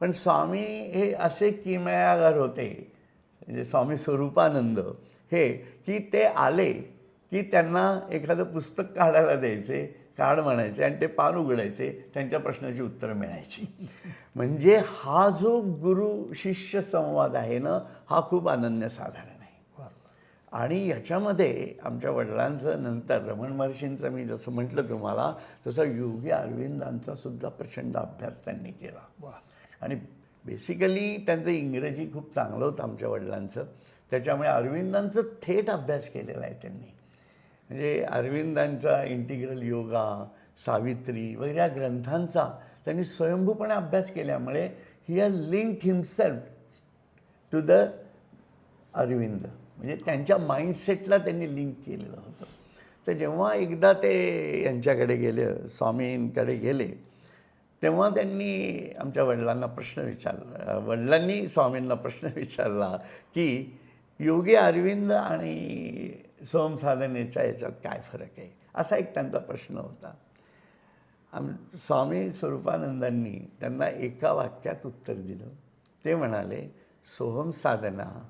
पण स्वामी हे असे किमयागार होते म्हणजे स्वामी स्वरूपानंद हे की ते आले की त्यांना एखादं पुस्तक काढायला द्यायचे काढ म्हणायचे आणि ते पान उघडायचे त्यांच्या प्रश्नाची उत्तरं मिळायची. म्हणजे हा जो गुरु शिष्य संवाद आहे ना हा खूप अनन्यसाधारण आहे. आणि याच्यामध्ये आमच्या वडिलांचं नंतर रमण महर्षींचं मी जसं म्हटलं तुम्हाला तसं योगी अरविंदांचा सुद्धा प्रचंड अभ्यास त्यांनी केला. वा आणि बेसिकली त्यांचं इंग्रजी खूप चांगलं होतं आमच्या वडिलांचं. त्याच्यामुळे अरविंदांचं थेट अभ्यास केलेला आहे त्यांनी. म्हणजे अरविंदांचा इंटिग्रल योगा सावित्री वगैरे या ग्रंथांचा त्यांनी स्वयंभूपणे अभ्यास केल्यामुळे he has link himself to the Arvind. म्हणजे त्यांच्या माइंडसेटला त्यांनी लिंक केलेलं होतं. तर जेव्हा एकदा ते यांच्याकडे गेले स्वामींकडे गेले तेव्हा त्यांनी आमच्या वडिलांना प्रश्न विचारला. वडिलांनी स्वामींना प्रश्न विचारला की योगी अरविंद आणि सोमसाधनेच्या याच्यात काय फरक आहे? असा एक त्यांचा प्रश्न होता. आम स्वामी स्वरूपानंदांनी त्यांना एका वाक्यात उत्तर दिलं. ते म्हणाले सोहम साधना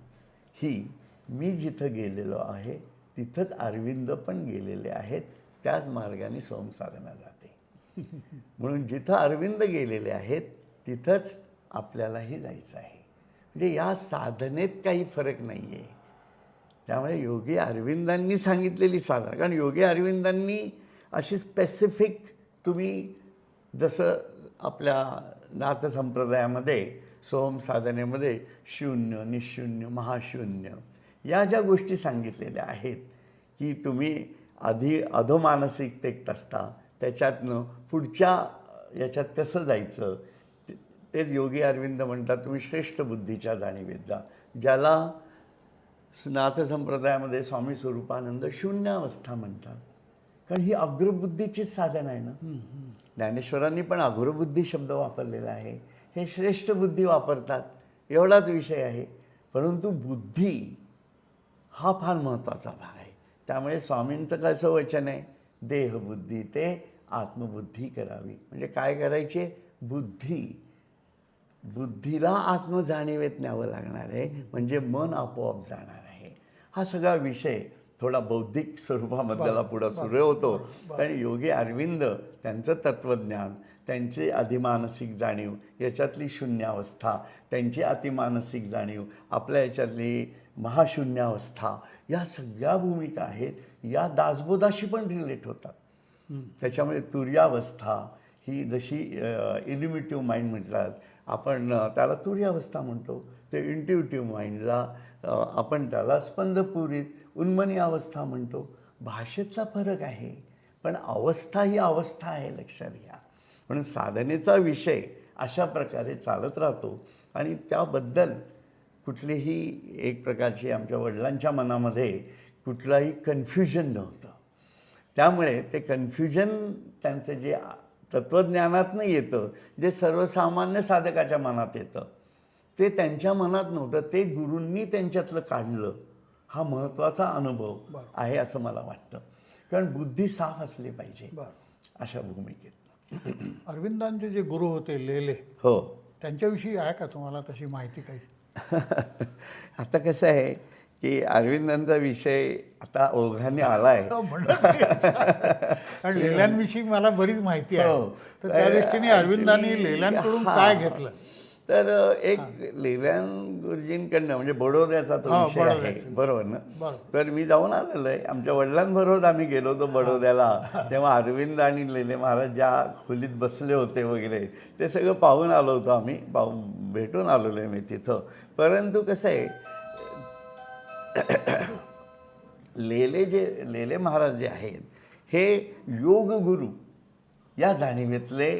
ही मी जिथं गेलेलो आहे तिथंच अरविंद पण गेलेले आहेत. त्याच मार्गाने सोहम साधना जाते. म्हणून जिथं अरविंद गेलेले आहेत तिथंच आपल्यालाही जायचं आहे. म्हणजे या साधनेत काही फरक नाही आहे त्यामुळे योगी अरविंदांनी सांगितलेली साधना. कारण योगी अरविंदांनी अशी स्पेसिफिक तुम्ही जसं आपल्या नाथ संप्रदायामध्ये सोम साधनेमध्ये शून्य निशून्य महाशून्य या ज्या गोष्टी सांगितलेल्या आहेत की तुम्ही आधी अधोमानसिकतेत असता त्याच्यातनं पुढच्या याच्यात कसं जायचं? ते- तेच योगी अरविंद म्हणतात तुम्ही श्रेष्ठ बुद्धीच्या जाणीवेत जा. ज्याला नाथ संप्रदायामध्ये स्वामी स्वरूपानंद शून्यावस्था म्हणतात. कारण ही अग्रबुद्धीचीच साधन आहे ना? ज्ञानेश्वरांनी पण अग्रबुद्धी शब्द वापरलेला आहे. हे श्रेष्ठ बुद्धी वापरतात. एवढाच विषय आहे. परंतु बुद्धी हा फार महत्त्वाचा भाग आहे. त्यामुळे स्वामींचं कसं वचन आहे? देहबुद्धी ते आत्मबुद्धी करावी. म्हणजे काय करायचे? बुद्धी. बुद्धीला आत्मजाणीवेत न्यावं लागणार आहे. म्हणजे मन आपोआप जाणार आहे. हा सगळा विषय थोडा बौद्धिक स्वरूपामधला पुढं सुरू होतो. कारण योगी अरविंद त्यांचं तत्त्वज्ञान त्यांची अधिमानसिक जाणीव याच्यातली शून्यावस्था त्यांची अतिमानसिक जाणीव आपल्या याच्यातली महाशून्यावस्था या सगळ्या भूमिका आहेत. या दासबोधाशी पण रिलेट होतात. त्याच्यामुळे तुर्यावस्था ही जशी इलिमिटिव्ह माइंड म्हटलात आपण त्याला तुर्यावस्था म्हणतो. ते इंट्युटिव्ह माइंडला आपण त्याला स्पंदपुरीत उन्मनी अवस्था म्हणतो. भाषेतला फरक आहे पण अवस्था ही अवस्था आहे लक्षात घ्या. म्हणून साधनेचा विषय अशा प्रकारे चालत राहतो. आणि त्याबद्दल कुठलीही एक प्रकारची आमच्या वडिलांच्या मनामध्ये कुठलाही कन्फ्युजन नव्हतं. त्यामुळे ते कन्फ्युजन त्यांचं जे तत्त्वज्ञानातनं येतं जे सर्वसामान्य साधकाच्या मनात येतं ते त्यांच्या मनात नव्हतं. ते गुरूंनी त्यांच्यातलं काढलं. हा महत्त्वाचा अनुभव. आहे असं मला वाटतं. कारण बुद्धी साफ असली पाहिजे बरं. अशा भूमिकेत अरविंदांचे जे गुरु होते लेले हो. त्यांच्याविषयी आहे का तुम्हाला तशी माहिती काही? आता कसं आहे की अरविंदांचा विषय आता ओघाने आला आहे. कारण लेल्यांविषयी मला बरीच माहिती आहे हो. तर त्या दृष्टीने अरविंदांनी लेल्यांकडून. काय घेतलं तर एक लेव्यान गुरुजींकडनं म्हणजे बडोद्याचा तो विषय आहे. बरोबर ना. तर मी जाऊन आलेलो आहे आमच्या वडिलांबरोबर आम्ही गेलो होतो बडोद्याला तेव्हा अरविंद आणि लेले महाराज ज्या खोलीत बसले होते वगैरे ते सगळं पाहून आलो होतो आम्ही पाहून भेटून आलेलो आहे मी तिथं परंतु कसं आहे लेले जे लेले महाराज जे आहेत हे योग गुरु या जाणीवेतले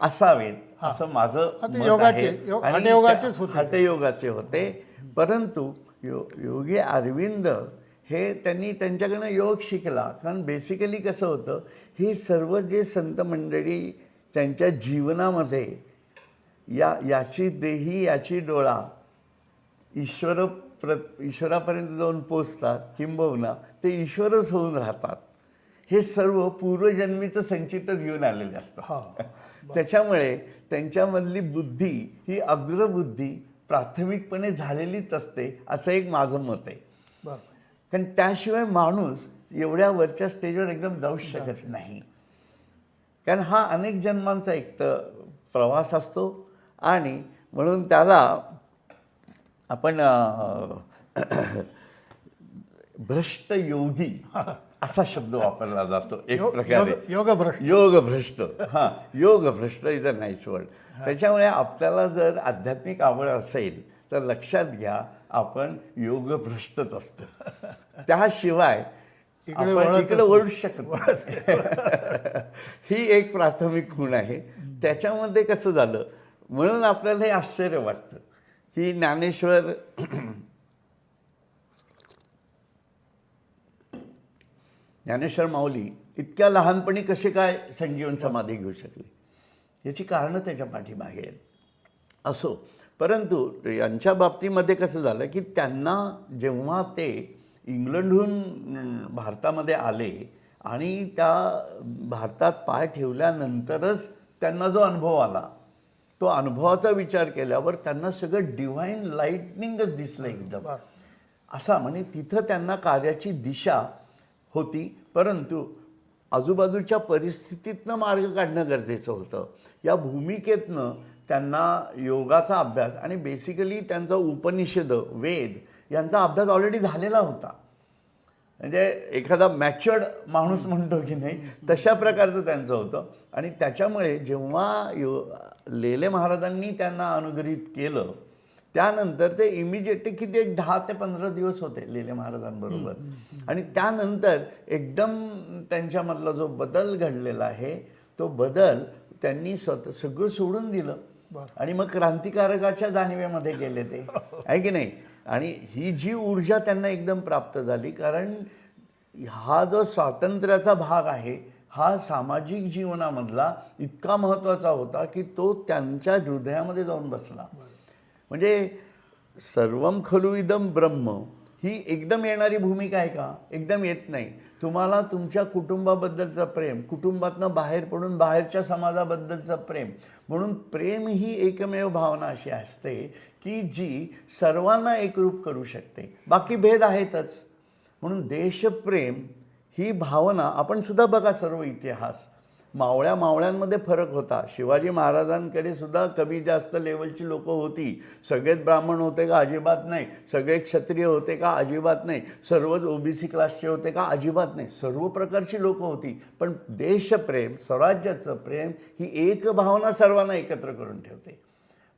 असावेत असं माझं हा, ते मत योगाचे, आहे. योग- आणि हठयोगाचेच त्या- होते. हठयोगाचे होते परंतु यो योगी अरविंद हे त्यांनी त्यांच्याकडनं योग शिकला कारण बेसिकली कसं होतं ही सर्व जे संत मंडळी त्यांच्या जीवनामध्ये या याची देही याची डोळा ईश्वर प्र ईश्वरापर्यंत जाऊन पोचतात किंबहुना ते ईश्वरच होऊन राहतात. हे सर्व पूर्वजन्मीचं संचितच घेऊन आलेले असतं त्याच्यामुळे त्यांच्यामधली बुद्धी ही अग्रबुद्धी प्राथमिकपणे झालेलीच असते असं एक माझं मत आहे. कारण त्याशिवाय माणूस एवढ्या वरच्या स्टेजवर एकदम जाऊच शकत नाही. कारण हा अनेक जन्मांचा एक तर प्रवास असतो आणि म्हणून त्याला आपण भ्रष्ट योगी असा शब्द वापरला जातो एक योग- प्रकारे. योग- योगभ्रष्ट. योग भ्रष्ट हां योग भ्रष्ट इज अ नाईस वर्ड त्याच्यामुळे आपल्याला जर आध्यात्मिक आवड असेल तर लक्षात घ्या आपण योगभ्रष्टच असतो. त्याशिवाय इकडे आपण वळतच इकडे वळू शकत. ही एक प्राथमिक खूण आहे. त्याच्यामध्ये कसं झालं? म्हणून आपल्याला हे आश्चर्य वाटतं. की ज्ञानेश्वर ज्ञानेश्वर माऊली इतक्या लहानपणी कसे काय संजीवन समाधी घेऊ शकले? याची कारणं त्याच्या पाठीमागे आहेत. असो परंतु यांच्या बाबतीमध्ये कसं झालं की त्यांना जेव्हा ते इंग्लंडहून भारतामध्ये आले आणि त्या भारतात पाय ठेवल्यानंतरच त्यांना जो अनुभव आला तो अनुभवाचा विचार केल्यावर त्यांना सगळं डिव्हाइन लाईटनिंगच दिसलं एकदम. असा म्हणजे तिथं त्यांना कार्याची दिशा होती परंतु आजूबाजूच्या परिस्थितीतनं मार्ग काढणं गरजेचं होतं. या भूमिकेतनं त्यांना योगाचा अभ्यास आणि बेसिकली त्यांचा उपनिषद वेद यांचा अभ्यास ऑलरेडी झालेला होता. म्हणजे एखादा मॅच्युअर्ड माणूस म्हणतो की नाही तशा प्रकारचं त्यांचं होतं. आणि त्याच्यामुळे जेव्हा यो लेले महाराजांनी त्यांना अनुग्रहित केलं त्यानंतर ते इमिजिएटली किती एक दहा ते पंधरा दिवस होते लेले महाराजांबरोबर. आणि त्यानंतर एकदम त्यांच्यामधला जो बदल घडलेला आहे तो बदल त्यांनी स्वतः सगळं सोडून दिलं. आणि मग क्रांतिकारकाच्या जाणीवेमध्ये गेले ते. आहे की नाही? आणि ही जी ऊर्जा त्यांना एकदम प्राप्त झाली कारण हा जो स्वातंत्र्याचा भाग आहे हा सामाजिक जीवनामधला इतका महत्त्वाचा होता की तो त्यांच्या हृदयामध्ये जाऊन बसला. म्हणजे सर्वम खलु इदम ब्रह्म. ही एकदम येणारी भूमिका आहे का? एकदम येत नाही. तुम्हाला तुमच्या कुटुंबाबद्दलचं प्रेम कुटुंबातनं बाहेर पडून बाहेरच्या समाजाबद्दलचं प्रेम म्हणून प्रेम ही एकमेव भावना अशी असते की जी सर्वांना एकरूप करू शकते. बाकी भेद आहेतच. म्हणून देशप्रेम ही भावना आपण सुद्धा बघा सर्व इतिहास. मावळ्या मावळ्यांमध्ये फरक होता. शिवाजी महाराजांकडे सुद्धा कमी जास्त लेवलची लोकं होती. सगळेच ब्राह्मण होते का अजिबात नाही? सगळे क्षत्रिय होते का अजिबात नाही? सर्वच ओबीसी क्लासचे होते का अजिबात नाही? सर्व प्रकारची लोकं होती. पण देशप्रेम स्वराज्याचं प्रेम ही एक भावना सर्वांना एकत्र करून ठेवते.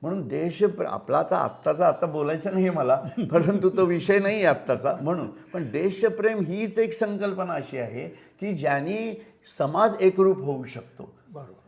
म्हणून देश आपला आता आत्ताचा आता बोलायचं नाही मला परंतु तो विषय नाही आहे आत्ताचा म्हणून. पण देशप्रेम हीच एक संकल्पना अशी आहे की ज्याने समाज एकरूप होऊ शकतो. बरोबर.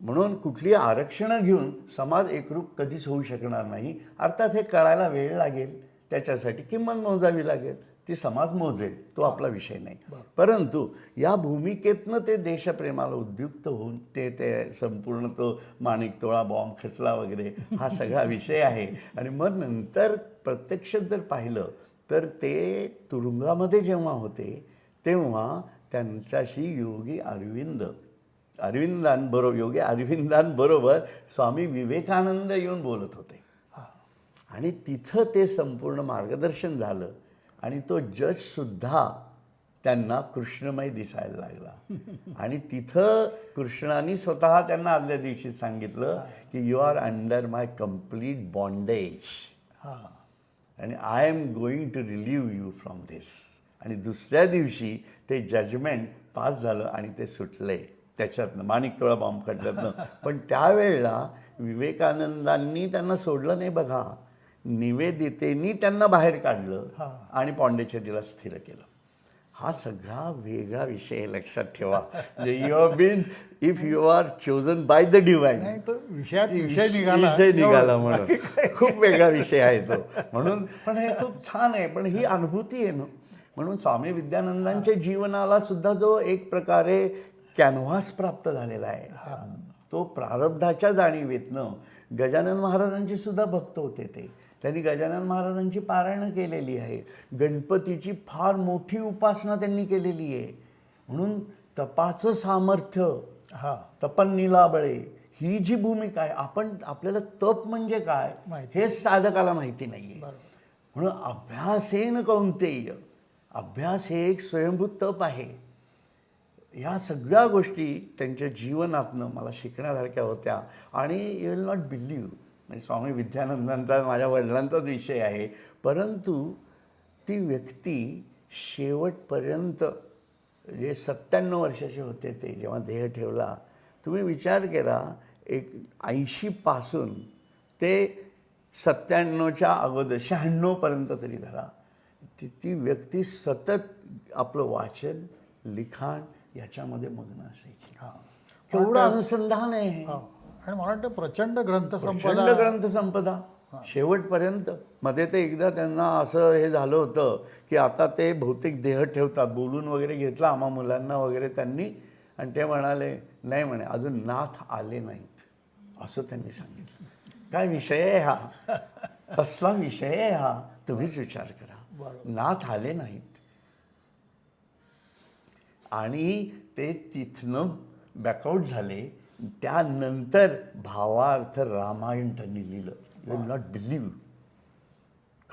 म्हणून कुठली आरक्षणं घेऊन समाज एकरूप कधीच होऊ शकणार नाही. अर्थात हे कळायला वेळ लागेल त्याच्यासाठी किंमत मोजावी लागेल. ती समाज मोजेल तो आपला विषय नाही. परंतु या भूमिकेतनं ते देशप्रेमाला उद्युक्त होऊन ते ते संपूर्ण तो माणिक तोळा बॉम्ब खचला वगैरे हा सगळा विषय आहे. आणि मग नंतर प्रत्यक्षात जर पाहिलं तर ते तुरुंगामध्ये जेव्हा होते तेव्हा त्यांच्याशी योगी अरविंद अरविंदांबरोबर योगी अरविंदांबरोबर स्वामी विवेकानंद येऊन बोलत होते. हां. आणि तिथं ते संपूर्ण मार्गदर्शन झालं. आणि तो जजसुद्धा त्यांना कृष्णमय दिसायला लागला. आणि तिथं कृष्णाने स्वतः त्यांना आदल्या दिवशी सांगितलं की you are under my complete bondage आणि I am going to relieve you from this आणि दुसऱ्या दिवशी ते जजमेंट पास झालं आणि ते सुटले. त्याच्यातनं माणिक तोळा बॉम्ब खटल्यातनं पण त्यावेळेला विवेकानंदांनी त्यांना सोडलं नाही बघा. निवेदितेनी त्यांना बाहेर काढलं. आणि पॉंडेचेरीला स्थिर केलं. हा सगळा वेगळा विषय लक्षात ठेवा. म्हणजे you have been if you are chosen by the divine नाही तो विषयात विषय निघाला. विषय निघाला. म्हणून. खूप वेगळा विषय आहे तो. म्हणून पण हे खूप छान आहे पण ही अनुभूती आहे ना. म्हणून स्वामी विद्यानंदांच्या जीवनाला सुद्धा जो एक प्रकारे कॅनव्हास प्राप्त झालेला आहे. तो प्रारब्धाच्या जाणीवेतनं गजानन महाराजांचे सुद्धा भक्त होते ते. त्यांनी गजानन महाराजांची पारायणं केलेली आहे गणपतीची फार मोठी उपासना त्यांनी केलेली आहे. म्हणून तपाचं सामर्थ्य हां. तपन निलाबळे ही जी भूमिका आहे आपण आपल्याला तप म्हणजे काय. हे साधकाला माहिती नाहीये. बरोबर. म्हणून अभ्यासेन कौंतेय अभ्यास हे एक स्वयंभूत तप आहे. ह्या सगळ्या गोष्टी त्यांच्या जीवनातनं मला शिकण्यासारख्या होत्या. आणि यू विल नॉट बिलीव्ह म्हणजे स्वामी विद्यानंदांचा माझ्या वडिलांचाच विषय आहे. परंतु ती व्यक्ती शेवटपर्यंत जे सत्त्याण्णव वर्षाचे होते ते जेव्हा देह ठेवला तुम्ही विचार केला एक ऐंशीपासून ते सत्त्याण्णवच्या अगोदर शहाण्णवपर्यंत तरी धरा ती ती व्यक्ती सतत आपलं वाचन लिखाण याच्यामध्ये मग्न असायची. हा. केवढं अनुसंधान आहे. आणि मला वाटतं प्रचंड ग्रंथ प्रचंड संपदा ग्रंथ संपदा शेवटपर्यंत मध्ये ते एकदा त्यांना असं हे झालं होतं की आता ते बहुतेक देह ठेवतात. बोलून वगैरे घेतला आम्हा मुलांना वगैरे त्यांनी. आणि ते म्हणाले नाही म्हणे अजून नाथ आले नाहीत. असं त्यांनी सांगितलं. काय विषय आहे हा? कसला विषय आहे हा? तुम्हीच विचार करा. नाथ आले नाहीत. आणि ते तिथनं बॅकआउट झाले. त्यानंतर भावार्थ रामायण त्यांनी लिहिलं यू विल नॉट बिलीव्ह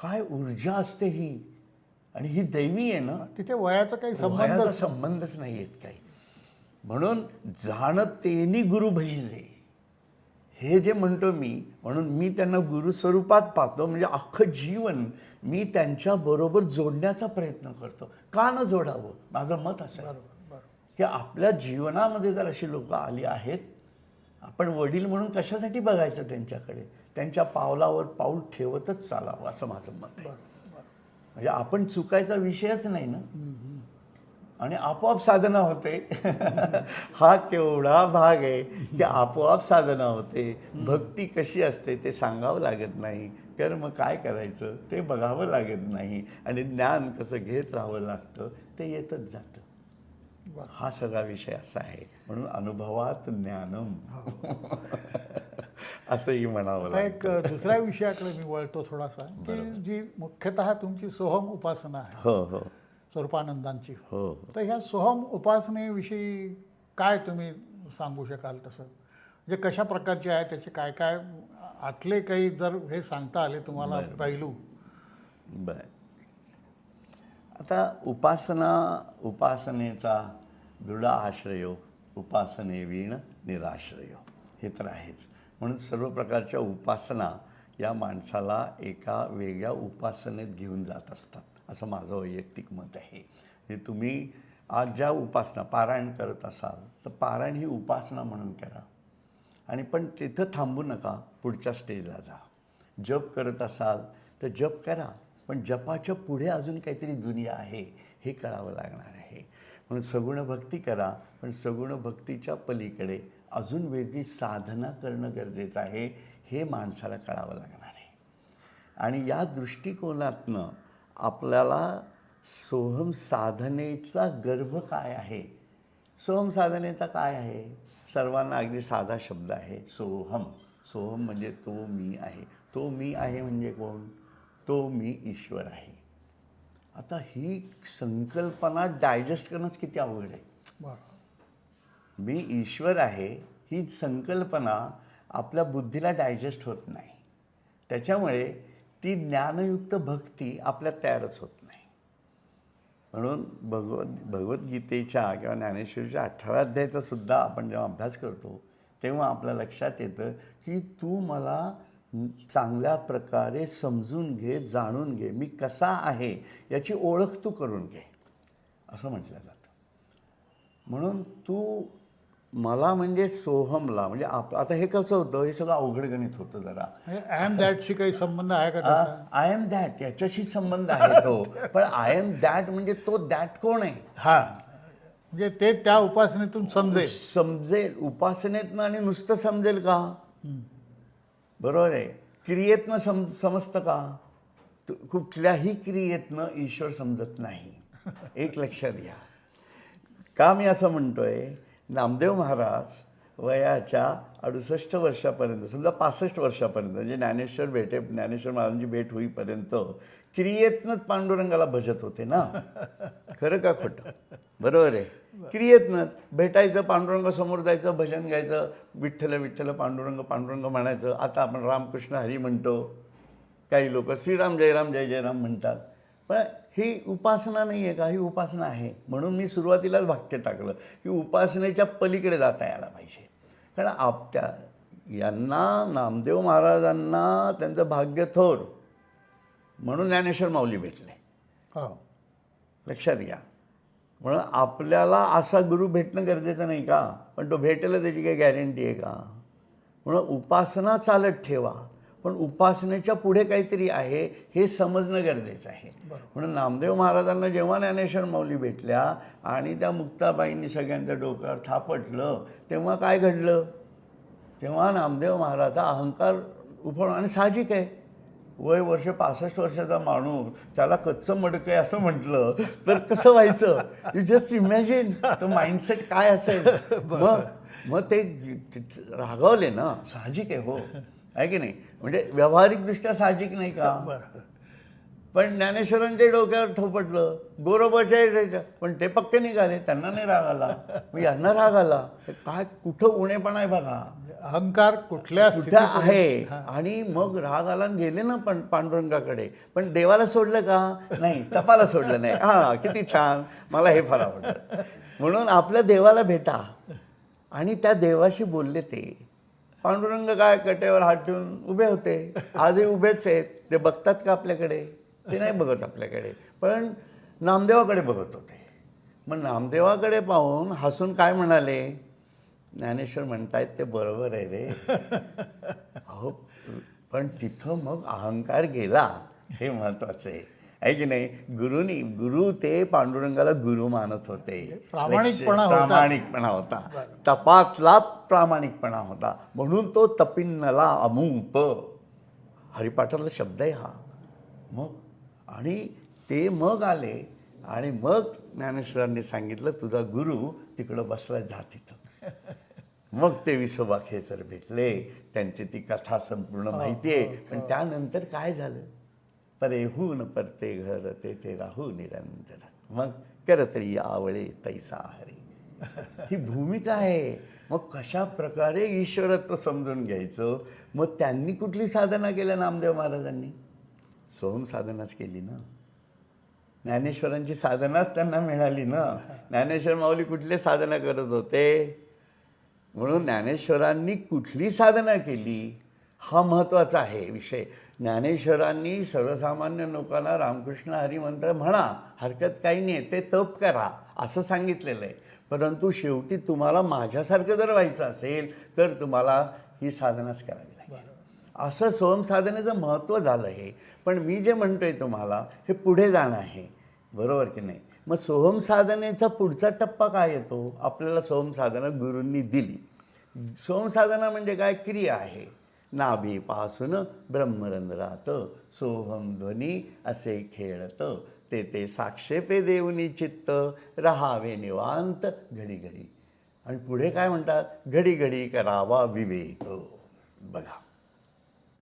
काय ऊर्जा असते ही? आणि ही दैवी आहे ना? तिथे वयाचा काही संबंध संबंधच नाही आहेत काही. म्हणून जाणतेनी गुरु भजिजे. हे जे म्हणतो मी म्हणून मी त्यांना गुरुस्वरूपात पाहतो म्हणजे अख्खं जीवन मी त्यांच्याबरोबर जोडण्याचा प्रयत्न करतो. का न जोडावं? माझं मत असं बरोबर बरोबर. की आपल्या जीवनामध्ये जर अशी लोक आली आहेत आपण वडील म्हणून कशासाठी बघायचं त्यांच्याकडे? त्यांच्या पावलावर पाऊल ठेवतच चालावं असं माझं मत आहे. म्हणजे आपण चुकायचा विषयच नाही ना? आणि आपोआप साधना होते. हा केवढा भाग आहे की आपोआप साधना होते. भक्ती कशी असते ते सांगावं लागत नाही. कर्म काय करायचं? ते बघावं लागत नाही. आणि ज्ञान कसं घेत राहावं लागतं ते येतच जातं. हा सगळा विषय असा आहे. म्हणून अनुभवात ज्ञानम. असंही म्हणावं एक दुसऱ्या विषयाकडे मी वळतो थोडासा की जी मुख्यतः तुमची सोहम उपासना आहे. हो हो. स्वरूपानंदांची. हो हो. तर ह्या सोहम उपासनेविषयी काय तुम्ही सांगू शकाल तसं? म्हणजे कशा प्रकारचे आहे त्याचे काय काय आतले काही जर हे सांगता आले तुम्हाला पैलू? बर. आता उपासना उपासनेचा दृढ आश्रय उपासने वीण निराश्रय हे तर आहेच. म्हणून सर्व प्रकारच्या उपासना या माणसाला एका वेगळ्या उपासनेत घेऊन जात असतात. असं माझं वैयक्तिक मत आहे. म्हणजे तुम्ही आज ज्या उपासना पारायण करत असाल तर पारायण ही उपासना म्हणून करा. आणि पण तिथं थांबू नका पुढच्या स्टेजला जा. जप करत असाल तर जप करा. पण जपाच्या पुढे अजून काहीतरी दुनिया आहे हे कळावं लागणार आहे. म्हणून सगुण भक्ती करा पण सगुण भक्तीच्या पलीकडे अजून वेगळी साधना करणं गरजेचं आहे हे माणसाला कळावं लागणार आहे. आणि या दृष्टिकोनातनं आपल्याला सोहम साधनेचा गर्भ काय आहे? सोहम साधनेचा काय आहे? सर्वांना अगदी साधा शब्द आहे सोहम. सोहम म्हणजे तो मी आहे. तो मी आहे म्हणजे कोण? तो मी ईश्वर आहे. आता ही संकल्पना डायजेस्ट करणंच किती अवघड आहे. मी ईश्वर आहे ही संकल्पना आपल्या बुद्धीला डायजेस्ट होत नाही. त्याच्यामुळे ती ज्ञानयुक्त भक्ती आपल्यात तयारच होत नाही. म्हणून भगवत भगवद्गीतेच्या किंवा ज्ञानेश्वरीच्या अठराव्या अध्यायाचा सुद्धा आपण जेव्हा अभ्यास करतो तेव्हा आपल्या लक्षात येतं की तू मला चांगल्या प्रकारे समजून घे जाणून घे मी कसा आहे याची ओळख तू करून घे. असं म्हटलं जातं. म्हणून तू मला म्हणजे सोहमला म्हणजे आप आता हे कसं होतं हे सगळं अवघड गणित होतं जरा. हे ॲम दॅटशी काही संबंध आहे का आय एम दॅट याच्याशी संबंध आहे तो. पण आय एम दॅट म्हणजे तो दॅट कोण आहे? हा. म्हणजे ते त्या उपासनेतून समजेल. समजेल. उपासनेतनं आणि नुसतं समजेल का? बरोबर आहे. क्रियेतनं सम समजतं का? कुठल्याही क्रियेतनं ईश्वर समजत नाही. एक लक्षात घ्या. का मी असं म्हणतोय? नामदेव महाराज वयाच्या अडुसष्ट वर्षापर्यंत समजा पासष्ट वर्षापर्यंत म्हणजे ज्ञानेश्वर भेटे ज्ञानेश्वर महाराजांची भेट होईपर्यंत क्रियेतनंच पांडुरंगाला भजत होते ना? खरं का खोटं? बरोबर आहे. क्रियेतनंच भेटायचं पांडुरंगासमोर जायचं भजन गायचं विठ्ठल विठ्ठल पांडुरंग पांडुरंग म्हणायचं. आता आपण रामकृष्ण हरी म्हणतो. काही लोक श्रीराम जयराम जय जयराम म्हणतात. पण ही उपासना नाही आहे का? ही उपासना आहे. म्हणून मी सुरुवातीलाच वाक्य टाकलं की उपासनेच्या पलीकडे जाता यायला पाहिजे. कारण आप त्या यांना नामदेव महाराजांना त्यांचं भाग्य थोर. म्हणून ज्ञानेश्वर माऊली भेटले. हो. लक्षात घ्या. म्हणून आपल्याला असा गुरु भेटणं गरजेचं नाही का? पण तो भेटेल त्याची काही गॅरंटी आहे का? म्हणून उपासना चालत ठेवा. पण उपासनेच्या पुढे काहीतरी आहे हे समजणं गरजेचं आहे. म्हणून नामदेव महाराजांना जेव्हा ज्ञानेश्वर माऊली भेटल्या आणि त्या मुक्ताबाईंनी सगळ्यांच्या डोक्यावर थापटलं तेव्हा काय घडलं? तेव्हा नामदेव महाराजा अहंकार उफळ आणि साहजिक आहे. वय वर्ष पासष्ट वर्षाचा माणूस त्याला कच्चं मडकं आहे असं म्हटलं तर कसं व्हायचं? यू जस्ट इमॅजिन तो माइंडसेट काय असेल? मग मग ते रागावले ना साहजिक आहे हो. आहे की नाही? म्हणजे व्यावहारिकदृष्ट्या साहजिक नाही का? पण ज्ञानेश्वरांच्या डोक्यावर थोपटलं गोरोबाच्या पण ते पक्के निघाले त्यांना नाही राग आला. मग यांना राग आला. काय कुठं उणेपणा आहे बघा. अहंकार कुठल्या कुठं आहे? आणि मग राग आला गेले ना पण पांडुरंगाकडे. पण देवाला सोडलं का? नाही तपाला सोडलं नाही. हा किती छान. मला हे फार आवडतं म्हणून आपल्या देवाला भेटा. आणि त्या देवाशी बोलले ते. पांडुरंग काय कटेवर हात ठेवून उभे होते. आजही उभेच आहेत. ते बघतात का आपल्याकडे? ते नाही बघत आपल्याकडे. पण नामदेवाकडे बघत होते. मग नामदेवाकडे पाहून हसून काय म्हणाले? ज्ञानेश्वर म्हणतायत ते बरोबर आहे रे. अहो पण तिथं मग अहंकार गेला हे महत्वाचं आहे. आहे की नाही? गुरुनी गुरु ते पांडुरंगाला गुरु मानत होते. प्रामाणिकपणा होता. प्रामाणिकपणा होता. तपातला प्रामाणिकपणा होता. म्हणून तो तपिन्नला अमूप. हरिपाठातला शब्द आहे हा. मग आणि ते मग आले आणि मग ज्ञानेश्वरांनी सांगितलं तुझा गुरु तिकडं बसला जा तिथं मग ते विसोबा खेचर भेटले. त्यांची ती कथा संपूर्ण माहिती आहे. पण त्यानंतर काय झालं? परेहून परते घर ते ते राहू निरंतर. मग करतरी आवळे तैसा हरी. ही भूमिका आहे? मग कशा प्रकारे ईश्वरत्व समजून घ्यायचं? मग त्यांनी कुठली साधना केल्या नामदेव महाराजांनी? स्वयं साधनाच केली ना. ज्ञानेश्वरांची साधनाच त्यांना मिळाली ना. ज्ञानेश्वर माऊली कुठले साधना करत होते? म्हणून ज्ञानेश्वरांनी कुठली साधना केली? हा महत्त्वाचा आहे विषय. ज्ञानेश्वरांनी सर्वसामान्य लोकांना रामकृष्ण हरिमंत्र म्हणा हरकत काही नाही ते तप करा असं सांगितलेलं आहे. परंतु शेवटी तुम्हाला माझ्यासारखं जर व्हायचं असेल तर तुम्हाला ही साधनाच करावी. असं स्वयंसाधनेचं साधनेचं महत्त्व झालं हे. पण मी जे म्हणतोय तुम्हाला हे पुढे जाणं आहे. बरोबर की नाही? मग सोहम साधनेचा पुढचा टप्पा काय येतो? आपल्याला सोहम साधना गुरूंनी दिली. सोहम साधना म्हणजे काय? क्रिया आहे. नाभीपासून ब्रह्मरंध्रात सोहम ध्वनी असे खेळत. ते ते साक्षेपे देऊनी चित्त रहावे निवांत घडी घडी आणि पुढे काय म्हणतात? घडी घडी करावा विवेक. बघा.